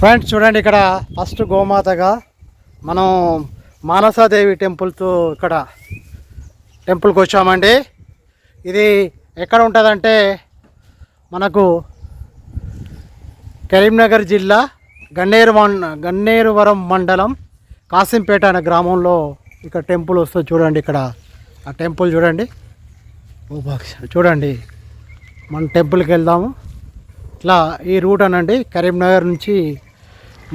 Friends చూడండి ఇక్కడ first గోమాతగా మనం మానసాదేవి టెంపుల్తో ఇక్కడ టెంపుల్కి వచ్చామండి. ఇది ఎక్కడ ఉంటుందంటే మనకు కరీంనగర్ జిల్లా గన్నేరు గన్నేరువరం మండలం కాసింపేట అనే గ్రామంలో ఇక్కడ టెంపుల్ వస్తుంది చూడండి ఇక్కడ. ఆ టెంపుల్ చూడండి. ఓ చూడండి. మన టెంపుల్కి వెళ్దాము. ఇట్లా ఈ రూట్ అనండి కరీంనగర్ నుంచి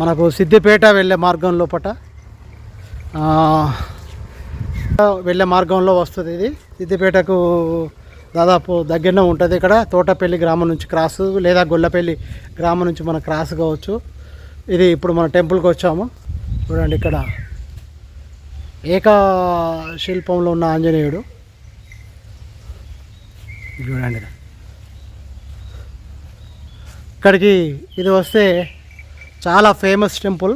మనకు సిద్దిపేట వెళ్ళే మార్గం లోపట వెళ్ళే మార్గంలో వస్తుంది ఇది. సిద్దిపేటకు దాదాపు దగ్గరనే ఉంటుంది ఇక్కడ. తోటపల్లి గ్రామం నుంచి క్రాస్ లేదా గొల్లపల్లి గ్రామం నుంచి మన క్రాస్ కావచ్చు. ఇది ఇప్పుడు మన టెంపుల్కి వచ్చాము. చూడండి ఇక్కడ. ఏకా శిల్పంలో ఉన్న ఆంజనేయుడు. చూడండి. ఇక్కడికి ఇది వస్తే చాలా ఫేమస్ టెంపుల్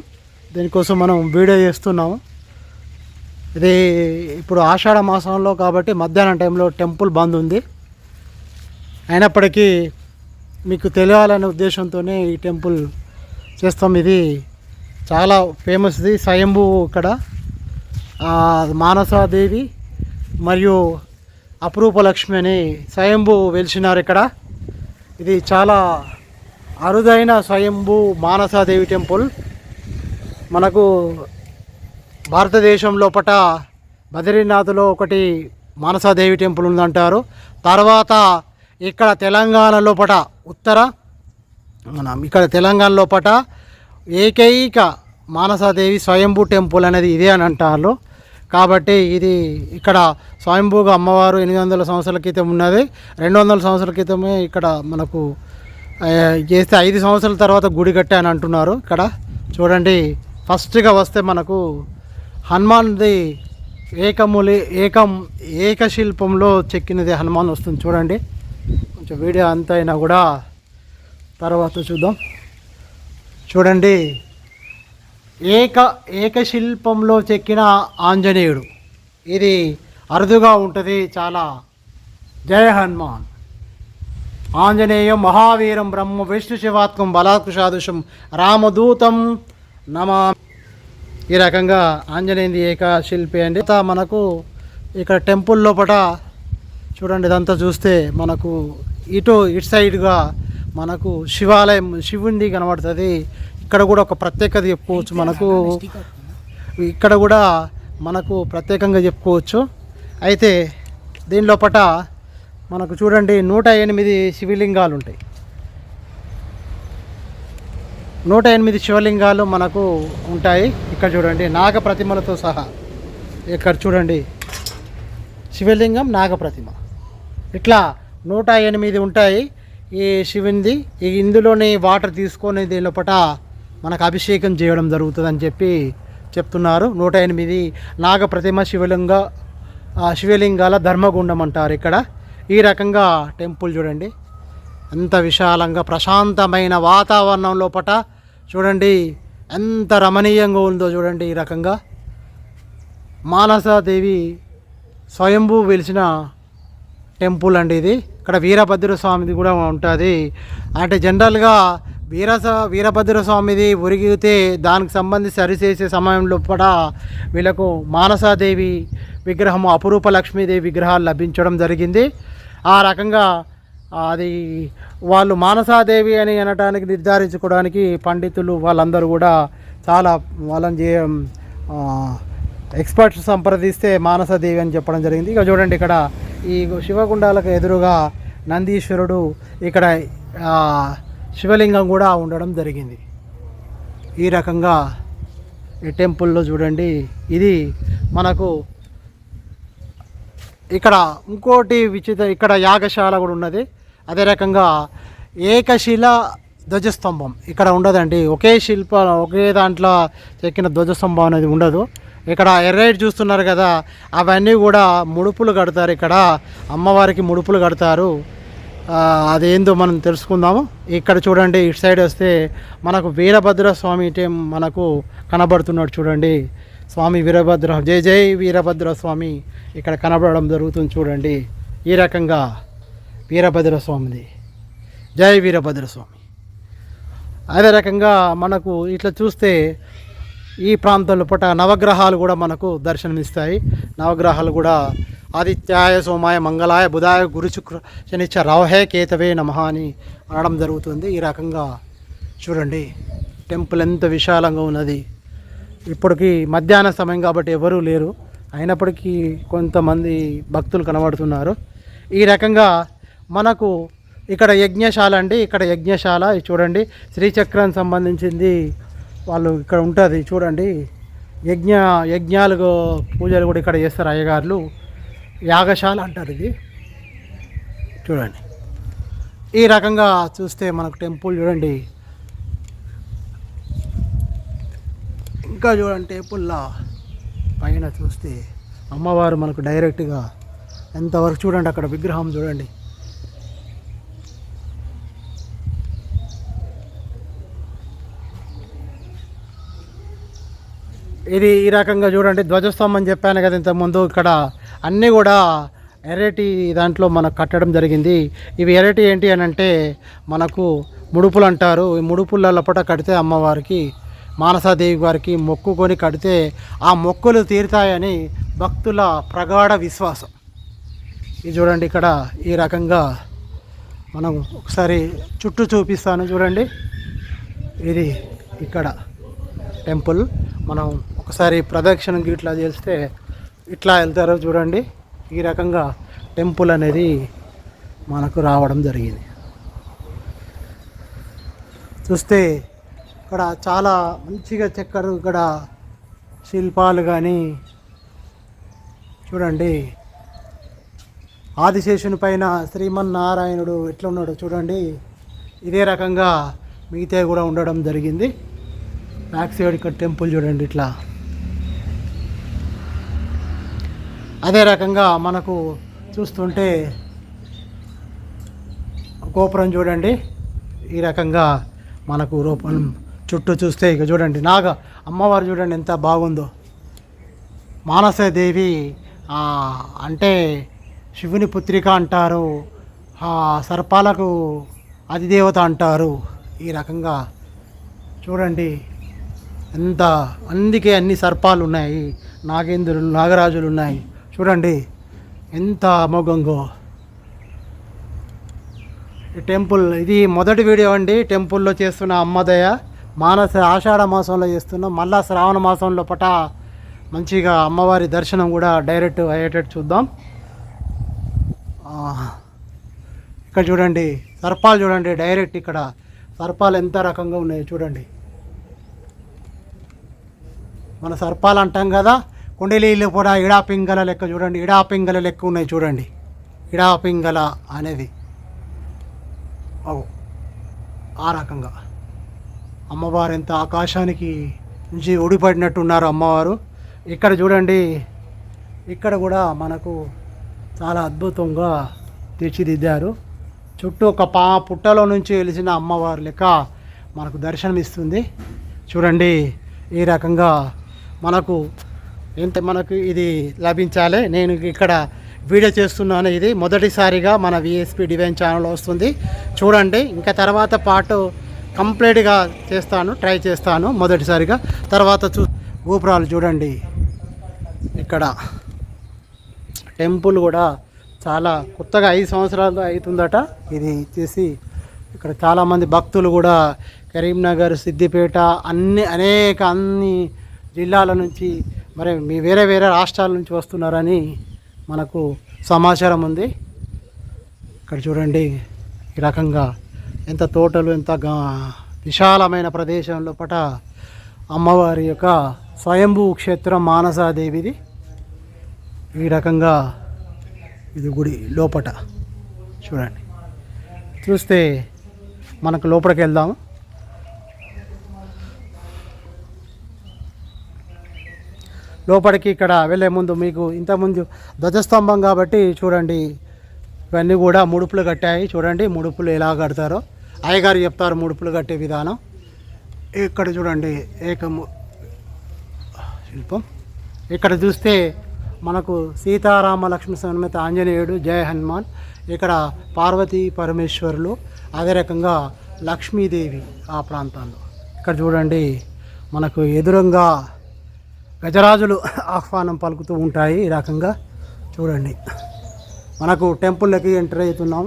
దీనికోసం మనం వీడియో చేస్తున్నాము. ఇది ఇప్పుడు ఆషాఢ మాసంలో కాబట్టి మధ్యాహ్నం టైంలో టెంపుల్ బంద్ ఉంది. అయినప్పటికీ మీకు తెలియాలనే ఉద్దేశంతోనే ఈ టెంపుల్ చేస్తాం. ఇది చాలా ఫేమస్ది స్వయంభూ ఇక్కడ మానసాదేవి మరియు అపురూప లక్ష్మి అని స్వయంభూ వెలిసినారు ఇక్కడ. ఇది చాలా అరుదైన స్వయంభూ మానసాదేవి టెంపుల్. మనకు భారతదేశం లోపట బద్రీనాథ్లో ఒకటి మానసాదేవి టెంపుల్ ఉందంటారు. తర్వాత ఇక్కడ తెలంగాణ లోపట ఉత్తర మనం ఇక్కడ తెలంగాణ లోపట ఏకైక మానసాదేవి స్వయంభూ టెంపుల్ అనేది ఇదే అని అంటారు. కాబట్టి ఇది ఇక్కడ స్వయంభూగా అమ్మవారు ఎనిమిది వందల సంవత్సరాల క్రితం ఉన్నది. రెండు వందల సంవత్సరాల క్రితమే ఇక్కడ మనకు చేస్తే ఐదు సంవత్సరాల తర్వాత గుడి కట్టే అని అంటున్నారు. ఇక్కడ చూడండి ఫస్ట్గా వస్తే మనకు హనుమాన్ది ఏకములి ఏకం ఏకశిల్పంలో చెక్కినది హనుమాన్ వస్తుంది చూడండి. కొంచెం వీడియో అంత అయినా కూడా తర్వాత చూద్దాం. చూడండి ఏక ఏకశిల్పంలో చెక్కిన ఆంజనేయుడు. ఇది అరుదుగా ఉంటుంది చాలా. జయ హనుమాన్. ఆంజనేయం మహావీరం బ్రహ్మ విష్ణు శివాత్మం బలాత్కుషాదుషం రామదూతం నమా ఈ రకంగా ఆంజనేయుది ఏక శిల్పి అండి మనకు ఇక్కడ టెంపుల్ లోపల చూడండి ఇదంతా చూస్తే మనకు ఇటు ఇటు సైడ్గా మనకు శివాలయం శివుంది కనబడుతుంది. ఇక్కడ కూడా ఒక ప్రత్యేకత చెప్పుకోవచ్చు మనకు. ఇక్కడ కూడా మనకు ప్రత్యేకంగా చెప్పుకోవచ్చు. అయితే దీని లోపట మనకు చూడండి నూట ఎనిమిది శివలింగాలు ఉంటాయి. నూట ఎనిమిది శివలింగాలు మనకు ఉంటాయి. ఇక్కడ చూడండి నాగ ప్రతిమలతో సహా. ఇక్కడ చూడండి శివలింగం నాగ ప్రతిమ ఇట్లా నూట ఎనిమిది ఉంటాయి. ఈ శివునిది ఈ ఇందులోని వాటర్ తీసుకొని దీని లోపట మనకు అభిషేకం చేయడం జరుగుతుందని చెప్పి చెప్తున్నారు. నూట ఎనిమిది నాగ ప్రతిమ శివలింగ శివలింగాల ధర్మగుండం అంటారు ఇక్కడ. ఈ రకంగా టెంపుల్ చూడండి. ఎంత విశాలంగా ప్రశాంతమైన వాతావరణం లోపట చూడండి. ఎంత రమణీయంగా ఉందో చూడండి ఈ రకంగా. మానసాదేవి స్వయంభూ వెలిసిన టెంపుల్ అండి ఇది. ఇక్కడ వీరభద్ర స్వామిది కూడా ఉంటుంది. అంటే జనరల్గా వీర వీరభద్ర స్వామిది ఉరిగితే దానికి సంబంధించి సరిచేసే సమయంలో కూడా వీళ్ళకు మానసాదేవి విగ్రహం అపురూప లక్ష్మీదేవి విగ్రహాలు లభించడం జరిగింది. ఆ రకంగా అది వాళ్ళు మానసాదేవి అని అనటానికి నిర్ధారించుకోవడానికి పండితులు వాళ్ళందరూ కూడా చాలా వాళ్ళని చే ఎక్స్పర్ట్స్ సంప్రదిస్తే మానసదేవి అని చెప్పడం జరిగింది. ఇక చూడండి ఇక్కడ ఈ శివగుండాలకు ఎదురుగా నందీశ్వరుడు ఇక్కడ శివలింగం కూడా ఉండడం జరిగింది. ఈ రకంగా ఈ టెంపుల్లో చూడండి. ఇది మనకు ఇక్కడ ఇంకోటి విచిత్ర ఇక్కడ యాగశాల కూడా ఉన్నది. అదే రకంగా ఏకశిల ధ్వజస్తంభం ఇక్కడ ఉండదండి. ఒకే శిల్ప ఒకే దాంట్లో చెక్కిన ధ్వజస్తంభం అనేది ఉండదు. ఇక్కడ ఎర్రైట్ చూస్తున్నారు కదా అవన్నీ కూడా ముడుపులు కడతారు ఇక్కడ. అమ్మవారికి ముడుపులు కడతారు. అదేందో మనం తెలుసుకుందాము. ఇక్కడ చూడండి ఇటు సైడ్ వస్తే మనకు వీరభద్ర స్వామి టెం మనకు కనబడుతున్నాడు చూడండి. స్వామి వీరభద్ర. జై జై వీరభద్ర స్వామి. ఇక్కడ కనబడడం జరుగుతుంది చూడండి. ఈ రకంగా వీరభద్ర స్వామిది. జై వీరభద్ర స్వామి. అదే రకంగా మనకు ఇట్లా చూస్తే ఈ ప్రాంతంలో పూట నవగ్రహాలు కూడా మనకు దర్శనమిస్తాయి. నవగ్రహాలు కూడా ఆదిత్యాయ సోమాయ మంగళాయ బుధాయ గురు శుక్ర శనిచ్చ రావహే కేతవే నమః అని అనడం జరుగుతుంది. ఈ రకంగా చూడండి. టెంపుల్ ఎంత విశాలంగా ఉన్నది. ఇప్పటికి మధ్యాహ్న సమయం కాబట్టి ఎవరూ లేరు. అయినప్పటికీ కొంతమంది భక్తులు కనబడుతున్నారు. ఈ రకంగా మనకు ఇక్కడ యజ్ఞశాల అండి. ఇక్కడ యజ్ఞశాల చూడండి. శ్రీచక్రం సంబంధించింది వాళ్ళు ఇక్కడ ఉంటుంది. చూడండి. యజ్ఞ యజ్ఞాలు పూజలు కూడా ఇక్కడ చేస్తారు అయ్యగారులు. యాగశాల అంటారు ఇది. చూడండి. ఈ రకంగా చూస్తే మనకు టెంపుల్ చూడండి. ఇంకా చూడండి టేపుల్లా పైన చూస్తే అమ్మవారు మనకు డైరెక్ట్గా ఎంతవరకు చూడండి అక్కడ విగ్రహం చూడండి. ఇది ఈ రకంగా చూడండి ధ్వజస్తంభం చెప్పాను కదా ఇంతకుముందు ఇక్కడ అన్నీ కూడా ఎర్రటి దాంట్లో మనకు కట్టడం జరిగింది. ఇవి ఎర్రటి ఏంటి అని అంటే మనకు ముడుపులు అంటారు. ఈ ముడుపుల లోపల కడితే అమ్మవారికి మానసాదేవి గారికి మొక్కుకొని కడితే ఆ మొక్కులు తీరుతాయని భక్తుల ప్రగాఢ విశ్వాసం. ఇది చూడండి ఇక్కడ ఈ రకంగా మనం ఒకసారి చుట్టూ చూపిస్తాను చూడండి. ఇది ఇక్కడ టెంపుల్. మనం ఒకసారి ప్రదక్షిణం ఇట్లా చేస్తే ఇట్లా వెళ్తారో చూడండి. ఈ రకంగా టెంపుల్ అనేది మనకు రావడం జరిగింది. చూస్తే ఇక్కడ చాలా మంచిగా చెక్కరు ఇక్కడ శిల్పాలు కానీ చూడండి. ఆదిశేషుని పైన శ్రీమన్నారాయణుడు ఎట్లా ఉన్నాడో చూడండి. ఇదే రకంగా మిగతా కూడా ఉండడం జరిగింది. బ్యాక్ సైడ్ ఇక్కడ టెంపుల్ చూడండి ఇట్లా. అదే రకంగా మనకు చూస్తుంటే గోపురం చూడండి. ఈ రకంగా మనకు రూపం చుట్టూ చూస్తే ఇక చూడండి నాగ అమ్మవారు చూడండి ఎంత బాగుందో. మానసదేవి అంటే శివుని పుత్రిక అంటారు ఆ, సర్పాలకు అధిదేవత అంటారు. ఈ రకంగా చూడండి ఎంత అందుకే అన్ని సర్పాలు ఉన్నాయి నాగేంద్రులు నాగరాజులు ఉన్నాయి. చూడండి ఎంత అమోఘంగో. ఈ టెంపుల్ ఇది మొదటి వీడియో అండి టెంపుల్లో చేస్తున్న అమ్మదయ మానస ఆషాఢ మాసంలో చేస్తున్నాం. మళ్ళా శ్రావణ మాసంలో పట మంచిగా అమ్మవారి దర్శనం కూడా డైరెక్ట్ అయ్యేటట్టు చూద్దాం. ఇక్కడ చూడండి సర్పాలు చూడండి డైరెక్ట్ ఇక్కడ సర్పాలు ఎంత రకంగా ఉన్నాయి చూడండి. మన సర్పాలు అంటాం కదా కుండలీలు కూడా ఇడాపింగల లెక్క చూడండి. ఇడాపింగల లెక్క ఉన్నాయి చూడండి. ఇడాపింగల అనేది. ఓ ఆ రకంగా. అమ్మవారు ఎంత ఆకాశానికి నుంచి ఊడిపడినట్టున్నారు అమ్మవారు. ఇక్కడ చూడండి ఇక్కడ కూడా మనకు చాలా అద్భుతంగా తీర్చిదిద్దారు. చుట్టూ ఒక పా పుట్టలో నుంచి వెలిసిన అమ్మవారు లెక్క మనకు దర్శనమిస్తుంది. చూడండి ఈ రకంగా మనకు ఎంత మనకు ఇది లభించాలి. నేను ఇక్కడ వీడియో చేస్తున్నాను ఇది. మొదటిసారిగా మన విఎస్పి డివైన్ ఛానల్ వస్తుంది. చూడండి ఇంకా తర్వాత పాటు కంప్లీట్గా చేస్తాను ట్రై చేస్తాను మొదటిసారిగా. తర్వాత చూ గోపురాలు చూడండి. ఇక్కడ టెంపుల్ కూడా చాలా కొత్తగా ఐదు సంవత్సరాలు అవుతుందట ఇది చేసి ఇక్కడ చాలామంది భక్తులు కూడా కరీంనగర్ సిద్దిపేట అన్ని అనేక అన్ని జిల్లాల నుంచి మరి మీ వేరే వేరే రాష్ట్రాల నుంచి వస్తున్నారని మనకు సమాచారం ఉంది. ఇక్కడ చూడండి ఈ రకంగా ఎంత తోటలు ఎంత గా- విశాలమైన ప్రదేశంలో పట అమ్మవారి యొక్క స్వయంభూ క్షేత్రం మానసాదేవిది. ఈ రకంగా ఇది గుడి లోపట. చూడండి. చూస్తే మనకు లోపలికి వెళ్దాము. లోపలికి ఇక్కడ వెళ్ళే ముందు మీకు ఇంతకుముందు ధ్వజస్తంభం కాబట్టి చూడండి. ఇవన్నీ కూడా ముడుపులు కట్టాయి. చూడండి ముడుపులు ఎలా కడతారో. అయ్యగారు చెప్తారు ముడుపులు కట్టే విధానం. ఇక్కడ చూడండి ఏకము శిల్పం. ఇక్కడ చూస్తే మనకు సీతారామ లక్ష్మణ సమేత ఆంజనేయుడు జయ హనుమాన్. ఇక్కడ పార్వతీ పరమేశ్వరులు అదే రకంగా లక్ష్మీదేవి ఆ ప్రాంతాల్లో. ఇక్కడ చూడండి మనకు ఎదురంగా గజరాజులు ఆహ్వానం పలుకుతూ ఉంటాయి ఈ రకంగా. చూడండి మనకు టెంపుల్లోకి ఎంటర్ అవుతున్నాం.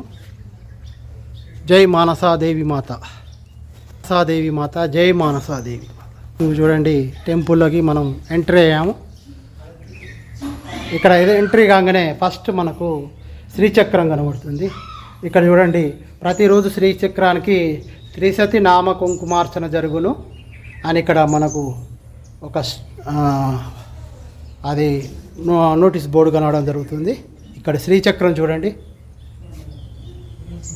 జై మానసాదేవి మాత. మానసాదేవి మాత జై మానసాదేవి మాత. చూడండి టెంపుల్లోకి మనం ఎంటర్ అయ్యాము. ఇక్కడ ఏదో ఎంట్రీ కాగానే ఫస్ట్ మనకు శ్రీచక్రం కనబడుతుంది. ఇక్కడ చూడండి ప్రతిరోజు శ్రీచక్రానికి త్రిశతి నామ కుంకుమార్చన జరుగును. అని ఇక్కడ మనకు ఒక అది నో- నోటీస్ బోర్డు కనవడం జరుగుతుంది. ఇక్కడ శ్రీచక్రం చూడండి.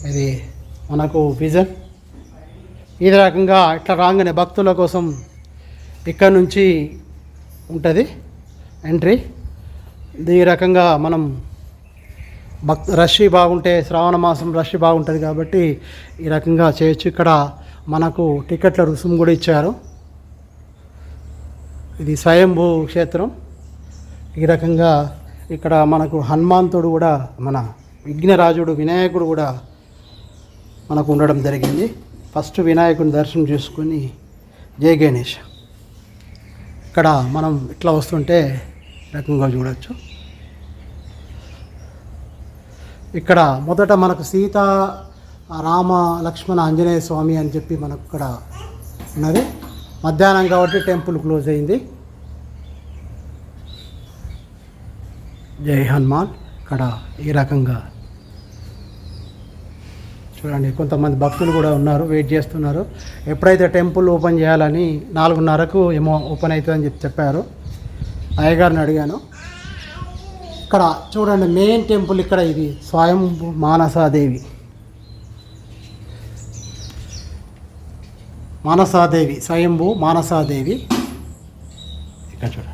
ఇది మనకు విజన్. ఈ రకంగా ఇట్లా రాగానే భక్తుల కోసం ఇక్కడ నుంచి ఉంటుంది ఎంట్రీ. ఈ రకంగా మనం భక్ రష్ బాగుంటే శ్రావణ మాసం రష్ బాగుంటుంది కాబట్టి ఈ రకంగా చేయొచ్చు. ఇక్కడ మనకు టికెట్ల రుసుము కూడా ఇచ్చారు. ఇది స్వయంభూ క్షేత్రం. ఈ రకంగా ఇక్కడ మనకు హనుమంతుడు కూడా మన విఘ్నరాజుడు వినాయకుడు కూడా మనకు ఉండడం జరిగింది. ఫస్ట్ వినాయకుని దర్శనం చేసుకొని జయ గణేష్. ఇక్కడ మనం ఇట్లా వస్తుంటే ఈ రకంగా చూడవచ్చు ఇక్కడ మొదట మనకు సీత రామ లక్ష్మణ ఆంజనేయ స్వామి అని చెప్పి మనకు ఇక్కడ ఉన్నది. మధ్యాహ్నం కాబట్టి టెంపుల్ క్లోజ్ అయింది. జై హనుమాన్. ఇక్కడ ఈ రకంగా చూడండి కొంతమంది భక్తులు కూడా ఉన్నారు వెయిట్ చేస్తున్నారు. ఎప్పుడైతే టెంపుల్ ఓపెన్ చేయాలని నాలుగున్నరకు ఏమో ఓపెన్ అవుతుందని చెప్పి చెప్పారు. అయ్యగారిని అడిగాను. ఇక్కడ చూడండి మెయిన్ టెంపుల్ ఇక్కడ ఇది స్వయం మానసాదేవి. మానసాదేవి స్వయంభూ మానసాదేవి. ఇక్కడ చూడండి.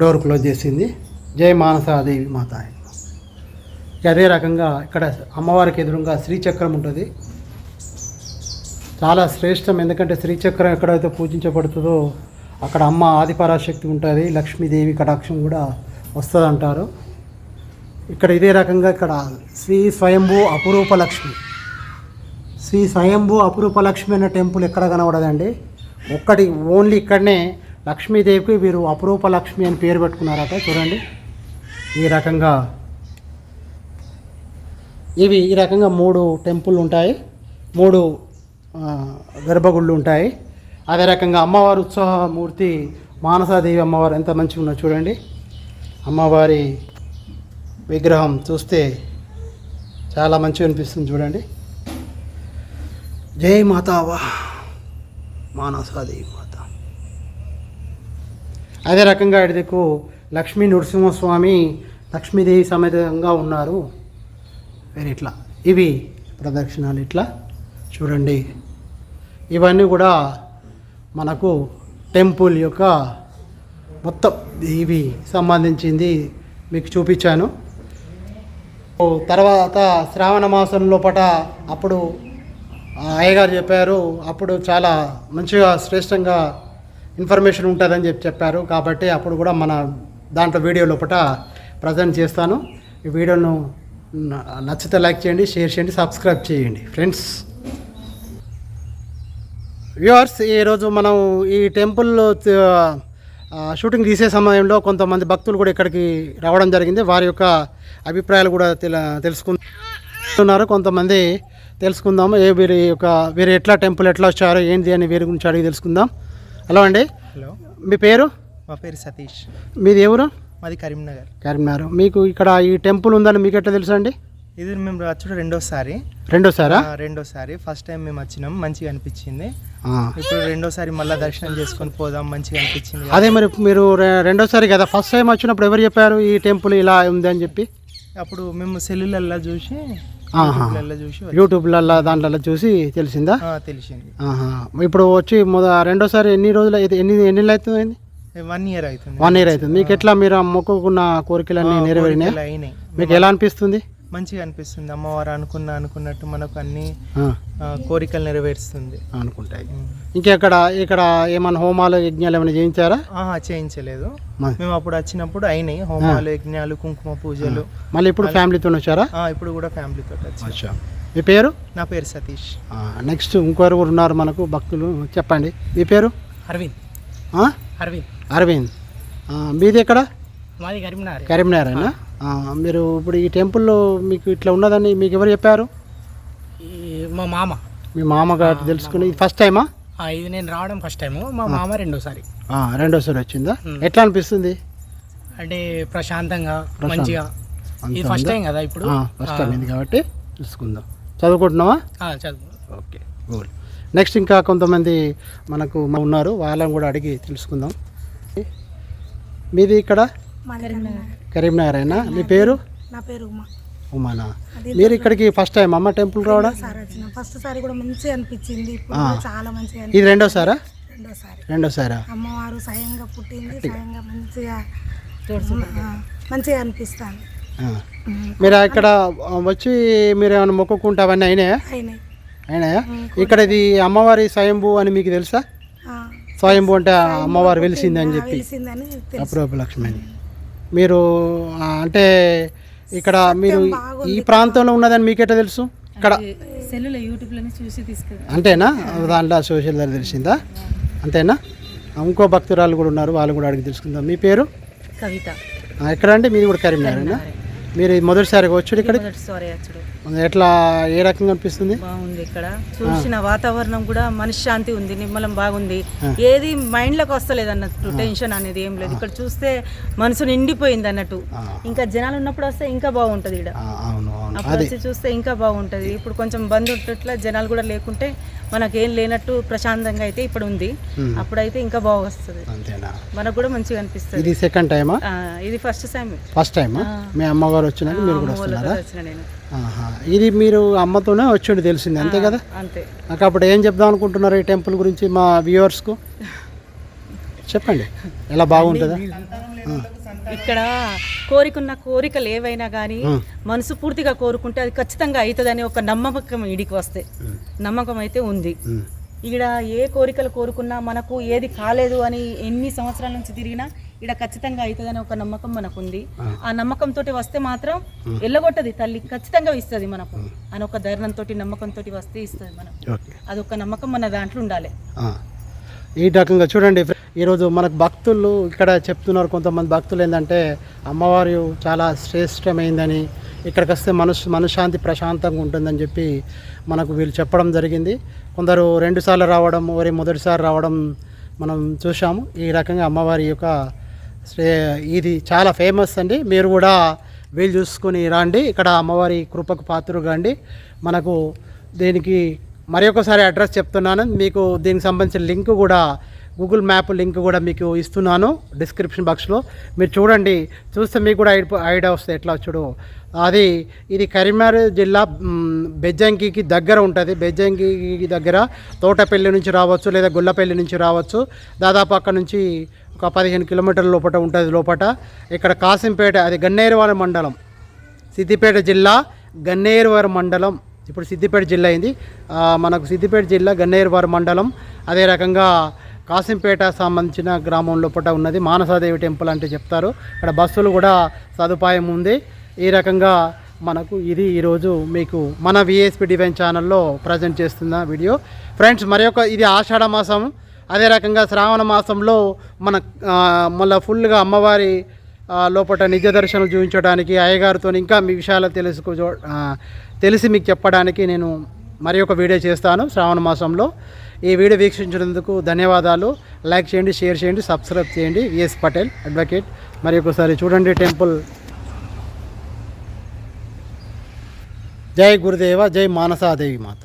డోర్ క్లోజ్ చేసింది. జయ మానసాదేవి మాత అదే రకంగా ఇక్కడ అమ్మవారికి ఎదురుగా శ్రీచక్రం ఉంటుంది. చాలా శ్రేష్టం. ఎందుకంటే శ్రీచక్రం ఎక్కడైతే పూజించబడుతుందో అక్కడ అమ్మ ఆదిపరాశక్తి ఉంటుంది. లక్ష్మీదేవి కటాక్షం కూడా వస్తుంది అంటారు ఇక్కడ ఇదే రకంగా ఇక్కడ శ్రీ స్వయంభూ అపురూప లక్ష్మి. శ్రీ స్వయంభూ అపురూప లక్ష్మి అనే టెంపుల్ ఎక్కడ కనబడదండి? ఒక్కటి ఓన్లీ ఇక్కడనే లక్ష్మీదేవికి వీరు అపురూప లక్ష్మి అని పేరు పెట్టుకున్నారట. చూడండి. ఈ రకంగా ఇవి ఈ రకంగా మూడు టెంపుల్ ఉంటాయి. మూడు గర్భగుళ్ళు ఉంటాయి. అదే రకంగా అమ్మవారి ఉత్సవమూర్తి మానసాదేవి అమ్మవారు ఎంత మంచిగా ఉన్నా చూడండి. అమ్మవారి విగ్రహం చూస్తే చాలా మంచిగా అనిపిస్తుంది చూడండి. జై మాతావా మానసాదేవి మాత. అదే రకంగా ఇటుకు లక్ష్మీ నృసింహస్వామి లక్ష్మీదేవి సమేతంగా ఉన్నారు. వేరే ఇట్లా. ఇవి ప్రదక్షిణాలు ఇట్లా. చూడండి. ఇవన్నీ కూడా మనకు టెంపుల్ యొక్క మొత్తం ఇవి సంబంధించింది మీకు చూపించాను. తర్వాత శ్రావణ మాసం లోపల అప్పుడు అయ్యగారు చెప్పారు అప్పుడు చాలా మంచిగా శ్రేష్టంగా ఇన్ఫర్మేషన్ ఉంటుందని చెప్పి చెప్పారు. కాబట్టి అప్పుడు కూడా మన దాంట్లో వీడియో లోపట ప్రజెంట్ చేస్తాను. ఈ వీడియోను నచ్చితే లైక్ చేయండి షేర్ చేయండి సబ్స్క్రైబ్ చేయండి. ఫ్రెండ్స్ వ్యూవర్స్ ఈరోజు మనం ఈ టెంపుల్లో ఆ, షూటింగ్ తీసే సమయంలో కొంతమంది భక్తులు కూడా ఇక్కడికి రావడం జరిగింది. వారి యొక్క అభిప్రాయాలు కూడా తెల తెలుసుకుంటున్నారు. కొంతమంది తెలుసుకుందాము. ఏ వీరి యొక్క వీరు ఎట్లా టెంపుల్ ఎట్లా వచ్చారు ఏంటి అని వీరి గురించి అడిగి తెలుసుకుందాం. హలో అండి. హలో. మీ పేరు? మా పేరు సతీష్. మీది ఎవరు మాది కరీంనగర్. కరీంనగర్. మీకు ఇక్కడ ఈ టెంపుల్ ఉందని మీకు ఎట్లా తెలుసు అండి? ఇది మేము వచ్చుడు రెండోసారి. రెండోసారా? రెండోసారి. ఫస్ట్ టైం మేము వచ్చినాం. మంచిగా అనిపించింది. ఇప్పుడు రెండోసారి మళ్ళీ దర్శనం చేసుకొని పోదాం. మంచిగా అనిపించింది అదే మరి మీరు రెండోసారి కదా ఫస్ట్ టైం వచ్చినప్పుడు ఎవరు చెప్పారు ఈ టెంపుల్ ఇలా ఉంది అని చెప్పి? అప్పుడు మేము సెల్లులల్లో చూసి ఆహా. యూట్యూబ్లలో చూసి వచ్చి- యూట్యూబ్లలో దాంట్లో చూసి తెలిసిందా? తెలిసింది. ఇప్పుడు వచ్చి రెండోసారి ఎన్ని రోజులు అయితే ఎన్ని ఎన్ని అవుతుంది? వన్ ఇయర్ అవుతుంది. వన్ ఇయర్ అవుతుంది. మీకు ఎట్లా మీరు ఆ మొక్కుకున్న కోరికలన్నీ నెరవేరినాయి? అయినాయి. మీకు ఎలా అనిపిస్తుంది? మంచిగా అనిపిస్తుంది. అమ్మవారు అనుకున్న అనుకున్నట్టు మనకు అన్ని కోరికలు నెరవేరుస్తుంది. అనుకుంటాయి. ఇంకెక్కడ ఇక్కడ ఏమైనా హోమాలు యజ్ఞాలు ఏమైనా చేయించారా? చేయించలేదు. మేము అప్పుడు వచ్చినప్పుడు అయినాయి. హోమాలు యజ్ఞాలు కుంకుమ పూజలు. మళ్ళీ ఇప్పుడు ఫ్యామిలీతో వచ్చారా? ఇప్పుడు కూడా ఫ్యామిలీతో వచ్చాం. మీ పేరు? నా పేరు సతీష్. నెక్స్ట్ ఇంకొకరు కూడా ఉన్నారు మనకు భక్తులు. చెప్పండి. మీ పేరు? అరవింద్? అరవింద్. అరవింద్. మీది ఎక్కడ? మాది కరీంనగర్. కరీంనగరేనా? ఆ, మీరు ఇప్పుడు ఈ టెంపుల్లో మీకు ఇట్లా ఉన్నదని మీకు ఎవరు చెప్పారు? మా మామ. మీ మామగారు తెలుసుకుని ఇది ఫస్ట్ టైమా ఇది నేను రావడం ఫస్ట్ టైము మా మామ రెండోసారి. రెండోసారి వచ్చిందా. ఎట్లా అనిపిస్తుంది? అంటే ప్రశాంతంగా ప్రశాంతం. మంచిగా. ఇది ఫస్ట్? టైం కదా ఇప్పుడు. ఫస్ట్ టైం ఇది కాబట్టి తెలుసుకుందాం. చదువుకుంటున్నావా? చదువు ఓకే గుడ్. నెక్స్ట్ ఇంకా కొంతమంది మనకు ఉన్నారు. వాళ్ళని కూడా అడిగి తెలుసుకుందాం. మీది ఇక్కడ? కరీంనగరేనా? మీ పేరు? నా పేరు ఉమా. ఉమానా. మీరు ఇక్కడికి ఫస్ట్ టైం అమ్మ టెంపుల్ రావడం? ఫస్ట్ సారి కూడా మంచిగా అనిపించింది. చాలా మంచిగా ఇది రెండోసారా రెండోసారి. రెండోసారా? అమ్మవారు స్వయంగా పుట్టింది. స్వయంగా మంచిగా మంచిగా అనిపిస్తాను. మీరు ఇక్కడ వచ్చి మీరు ఏమైనా మొక్కుకుంటే అవన్నీ అయినాయా? అయినాయి. ఇక్కడ ఇది అమ్మవారి స్వయంభూ అని మీకు తెలుసా? స్వయంభూ అంటే అమ్మవారు వెలిసింది అని ఆ, చెప్పి. వెలిసిందని తెలుసు. అప్రూప లక్ష్మి అని మీరు ఆ, అంటే ఇక్కడ మీరు ఈ ప్రాంతంలో ఉన్నదని మీకెట్లా తెలుసు? ఇక్కడ సెల్లులో యూట్యూబ్లోనే చూసి తీసుకెళ్ళి అంతేనా? దాంట్లో సోషల్ ద్వారా తెలిసిందా? అంతేనా? ఇంకో భక్తురాలు కూడా ఉన్నారు వాళ్ళు కూడా అడిగి తెలుసుకుందాం. మీ పేరు? కవిత. ఎక్కడ అంటే మీది కూడా కరీంనగరేనా? మీరు మొదటిసారిగా వచ్చాడు ఇక్కడ? మొదటి సారీ అచ్చుడు ఎట్లా ఏ రకంగా అనిపిస్తుంది? బాగుంది ఇక్కడ. చూసిన వాతావరణం కూడా మనశ్శాంతి ఉంది నిమ్మలం బాగుంది. ఏది మైండ్లోకి వస్తలేదు అన్నట్టు టెన్షన్ అనేది ఏం లేదు. ఇక్కడ చూస్తే మనసు నిండిపోయింది అన్నట్టు. ఇంకా జనాలు ఉన్నప్పుడు వస్తే ఇంకా బాగుంటది ఇక్కడ అప్పుడు వచ్చి చూస్తే ఇంకా బాగుంటది. ఇప్పుడు కొంచెం బంద్ ఉంటట్ల జనాలు కూడా లేకుంటే మనకేం లేనట్టు ప్రశాంతంగా అయితే ఇప్పుడు ఉంది. అప్పుడైతే ఇంకా బాగా వస్తుంది. మనకు కూడా మంచిగా అనిపిస్తుంది. ఇది సెకండ్ టైమా ఇది ఫస్ట్ టైం ఫస్ట్ టైమా మీ అమ్మగారు వచ్చినాక మీరు కూడా వస్తున్నారా. ఇది మీరు అమ్మతోనే వచ్చిండి తెలిసింది అంతే కదా? అంతే. నాకు అప్పుడు ఏం చెప్దాం అనుకుంటున్నారు ఈ టెంపుల్ గురించి మా వ్యూవర్స్కు? చెప్పండి. ఎలా బాగుంటుందా. ఇక్కడ కోరికున్న కోరికలు ఏవైనా కానీ. మనసు పూర్తిగా కోరుకుంటే అది ఖచ్చితంగా అవుతుందని ఒక నమ్మకం ఇడికి వస్తే. నమ్మకం అయితే ఉంది. ఇక్కడ ఏ కోరికలు కోరుకున్నా మనకు ఏది కాలేదు అని ఎన్ని సంవత్సరాల నుంచి తిరిగినా ఇక్కడ ఖచ్చితంగా అవుతుందని ఒక నమ్మకం మనకు ఉంది ఆ నమ్మకంతో వస్తే మాత్రం ఎల్లగొట్టది తల్లి ఖచ్చితంగా ఇస్తుంది మనకు. అని ఒక ధైర్యంతో నమ్మకంతో వస్తే ఇస్తుంది మనకు. అదొక నమ్మకం మన దాంట్లో ఉండాలి. ఈ రకంగా చూడండి ఈరోజు మనకు భక్తులు ఇక్కడ చెప్తున్నారు కొంతమంది భక్తులు ఏంటంటే అమ్మవారు చాలా శ్రేష్టమైందని ఇక్కడికి వస్తే మనసు మనశ్శాంతి ప్రశాంతంగా ఉంటుందని చెప్పి మనకు వీళ్ళు చెప్పడం జరిగింది. కొందరు రెండుసార్లు రావడం మరి మొదటిసారి రావడం మనం చూసాము ఈ రకంగా అమ్మవారి యొక్క ఇది చాలా ఫేమస్ అండి. మీరు కూడా వీలు చూసుకుని రండి. ఇక్కడ అమ్మవారి కృపకు పాత్రలు అండి మనకు దీనికి మరి ఒకసారి అడ్రస్ చెప్తున్నాను. మీకు దీనికి సంబంధించిన లింక్ కూడా గూగుల్ మ్యాప్ లింక్ కూడా మీకు ఇస్తున్నాను డిస్క్రిప్షన్ బాక్స్లో. మీరు చూడండి. చూస్తే మీకు కూడా ఐడి- ఐడియా వస్తుంది. ఎట్లా చూడు అది ఇది కరీంనగర్ జిల్లా మ్, బెజ్జంకికి దగ్గర ఉంటుంది. బెజ్జంకి దగ్గర తోటపల్లి నుంచి రావచ్చు లేదా గుల్లపల్లి నుంచి రావచ్చు. దాదాపు అక్కడ నుంచి ఒక పదిహేను కిలోమీటర్ల లోపల ఉంటుంది లోపల ఇక్కడ కాసింపేట అది గన్నేరువారి మండలం. సిద్దిపేట జిల్లా గన్నేరువారి మండలం. ఇప్పుడు సిద్దిపేట జిల్లా అయింది. మనకు సిద్దిపేట జిల్లా గన్నేరువారి మండలం. అదే రకంగా కాసింపేట సంబంధించిన గ్రామం లోపల ఉన్నది. మానసాదేవి టెంపుల్ అంటే చెప్తారు. ఇక్కడ బస్సులు కూడా సదుపాయం ఉంది. ఈ రకంగా మనకు ఇది ఈరోజు మీకు మన విఎస్పి డివైన్ ఛానల్లో ప్రజెంట్ చేస్తున్న వీడియో. ఫ్రెండ్స్ మరి ఇది ఆషాఢ మాసం. అదే రకంగా శ్రావణ మాసంలో మన మళ్ళీ ఫుల్గా అమ్మవారి లోపల నిజ దర్శనం చూపించడానికి అయ్యగారితో ఇంకా మీ విషయాలు తెలుసుకో తెలిసి మీకు చెప్పడానికి నేను మరి ఒక వీడియో చేస్తాను శ్రావణ మాసంలో. ఈ వీడియో వీక్షించినందుకు ధన్యవాదాలు. లైక్ చేయండి షేర్ చేయండి సబ్స్క్రైబ్ చేయండి. విఎస్ పటేల్ అడ్వకేట్ మరి ఒకసారి చూడండి టెంపుల్. జై గురుదేవ జై మానసాదేవి మాత.